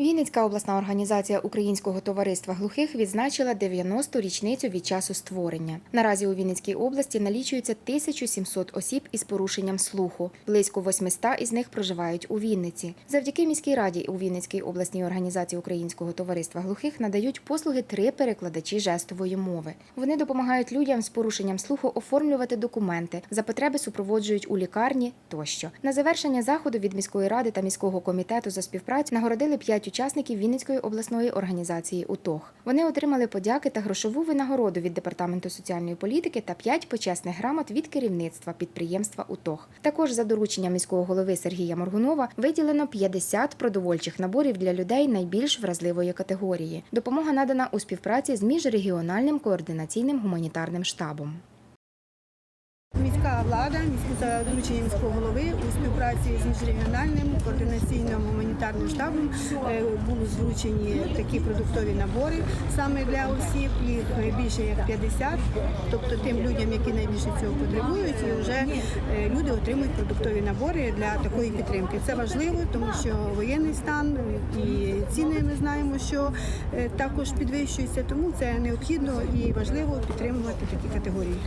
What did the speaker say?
Вінницька обласна організація Українського товариства глухих відзначила 90-ту річницю від часу створення. Наразі у Вінницькій області налічується 1700 осіб із порушенням слуху. Близько 800 із них проживають у Вінниці. Завдяки міській раді у Вінницькій обласній організації Українського товариства глухих надають послуги три перекладачі жестової мови. Вони допомагають людям з порушенням слуху оформлювати документи, за потреби супроводжують у лікарні тощо. На завершення заходу від міської ради та міського комітету за співпрацю нагородили п'ять учасників Вінницької обласної організації УТОГ. Вони отримали подяки та грошову винагороду від департаменту соціальної політики та п'ять почесних грамот від керівництва підприємства УТОГ. Також за дорученням міського голови Сергія Моргунова виділено 50 продовольчих наборів для людей найбільш вразливої категорії. Допомога надана у співпраці з міжрегіональним координаційним гуманітарним штабом. Міська влада, за дорученням міського голови у співпраці з міжрегіональним координаційним гуманітарним штабом е, були зручені такі продуктові набори саме для осіб. Їх більше як 50, тобто тим людям, які найбільше цього потребують, і вже е, люди отримують продуктові набори для такої підтримки. Це важливо, тому що воєнний стан і ціни ми знаємо, що е, також підвищуються, тому це необхідно і важливо підтримувати такі категорії.